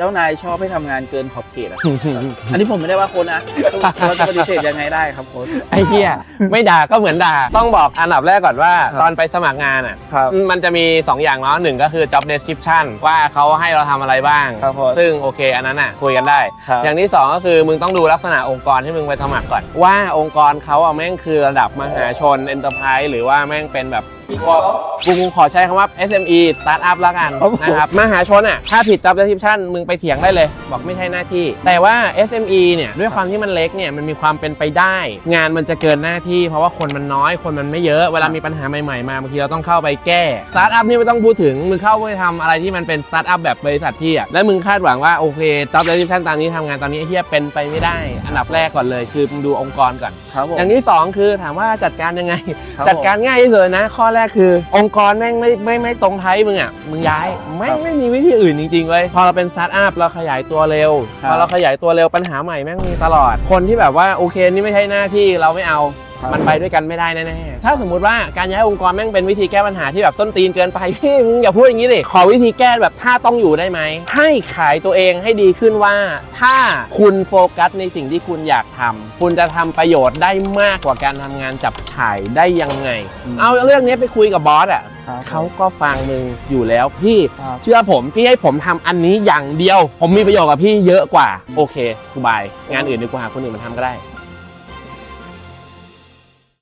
เจ้านายชอบให้ทำงานเกินขอบเขตอะ อันนี้ผมไม่ได้ว่าโค้ดนะเราจะปฏิเสธยังไงได้ครับโค้ดไอ้เหี้ยไม่ด่าก็เหมือนด่า ต้องบอกอันดับแรกก่อนว่า ครับ ตอนไปสมัครงานอะ ครับ มันจะมี 2 อย่างเนาะหนึ่งก็คือ job description ว่าเขาให้เราทำอะไรบ้าง ครับผม ซึ่งโอเค อันนั้นอะคุยกันได้ ครับ อย่างที่ 2 ก็คือมึงต้องดูลักษณะองค์กรที่มึงไปสมัครก่อน ว่าองค์กรเขาอะแม่งคือระดับมหาชน enterprise หรือว่าแม่งเป็นแบบ กูกูขอใช้คำว่า SME startup แล้วกันครับผมนะครับมหาชนอะถ้าผิด job description มึงไปเถียงได้เลย บอกไม่ใช่หน้าที่ แต่ว่า SME เนี่ยด้วยความที่มันเล็กเนี่ยมันมีความเป็นไปได้ งานมันจะเกินหน้าที่ เพราะว่าคนมันน้อยคนมันไม่เยอะเวลามีปัญหาใหม่ๆมาบางทีเราต้องเข้าไปแก้สตาร์ทอัพนี่ไม่ต้องพูดถึงมึงเข้าไปทำอะไรที่มันเป็นสตาร์ทอัพแบบบริษัทพี่อะแล้วมึงคาดหวังว่าโอเค job description ตามนี้ทำงานตอนนี้ไอ้เฮียเป็นไปไม่ได้ อันดับแรกก่อนเลยคือมึงดูองค์กรก่อนครับผมอย่างที่ 2 คือถามว่าจัดการยังไงครับจัดการง่ายที่สุดเลยนะข้อแรกคือ องค์กรแม่งไม่ไม่ไม่ตรงไทยมึงอะมึงย้ายไม่ครับไม่มีวิธีอื่นจริงๆเลยพอเราเป็นสตาร์ทอัพเราขยายตัวเร็วครับพอเราขยายตัวเร็วปัญหาใหม่แม่งมีตลอดคนที่แบบว่าโอเคนี่ไม่ใช่หน้าที่เราไม่เอาครับ มันไปด้วยกันไม่ได้แน่ๆ ถ้าสมมุติว่าการย้ายองค์กรแม่งเป็นวิธีแก้ปัญหาที่แบบส้นตีนเกินไป พี่มึงอย่าพูดอย่างนี้ดิขอวิธีแก้แบบถ้าต้องอยู่ได้ไหม ให้ขายตัวเองให้ดีขึ้นว่า ถ้าคุณโฟกัสในสิ่งที่คุณอยากทำคุณจะทำประโยชน์ได้มากกว่าการทำงานจับฉ่ายได้ยังไงอืมเอาเรื่องนี้ไปคุยกับบอสอะครับเขาก็ฟังมึงอยู่แล้วพี่ครับเชื่อผมพี่ให้ผมทำอันนี้อย่างเดียว ผมมีประโยชน์กับพี่เยอะกว่าโอเคกูบายงานอื่นดีกว่าคนอื่นมันทำก็ได้